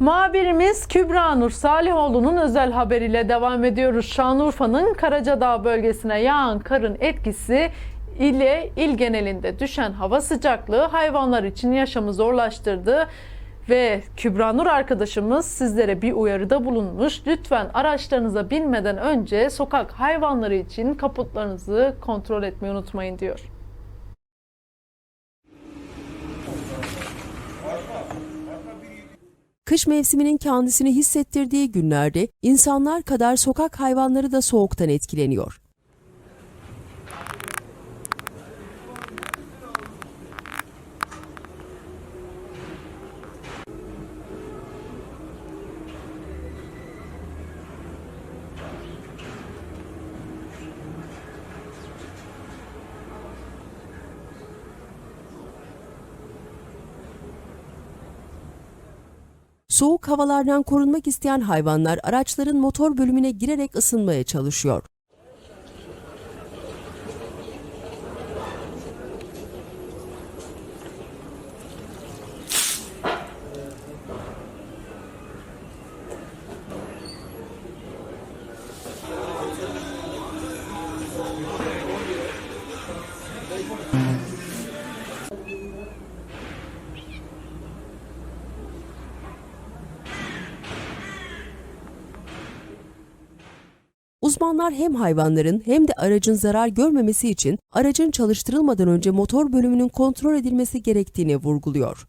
Muhabirimiz Kübra Nur Salihoğlu'nun özel haberiyle devam ediyoruz. Şanlıurfa'nın Karacadağ bölgesine yağan karın etkisi ile il genelinde düşen hava sıcaklığı hayvanlar için yaşamı zorlaştırdı. Ve Kübra Nur arkadaşımız sizlere bir uyarıda bulunmuş. Lütfen araçlarınıza binmeden önce sokak hayvanları için kaputlarınızı kontrol etmeyi unutmayın diyor. Kış mevsiminin kendisini hissettirdiği günlerde insanlar kadar sokak hayvanları da soğuktan etkileniyor. Soğuk havalardan korunmak isteyen hayvanlar araçların motor bölümüne girerek ısınmaya çalışıyor. Uzmanlar hem hayvanların hem de aracın zarar görmemesi için aracın çalıştırılmadan önce motor bölümünün kontrol edilmesi gerektiğini vurguluyor.